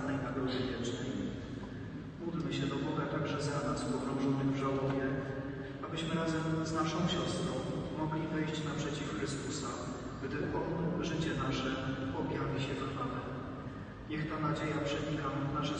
obiecanej nagrody wiecznej. Módlmy się do Boga także za nas, pogrążonych w żałobie, abyśmy razem z naszą siostrą mogli wejść naprzeciw Chrystusa, gdy On życie nasze objawi się w chwale. Niech ta nadzieja przenika nasze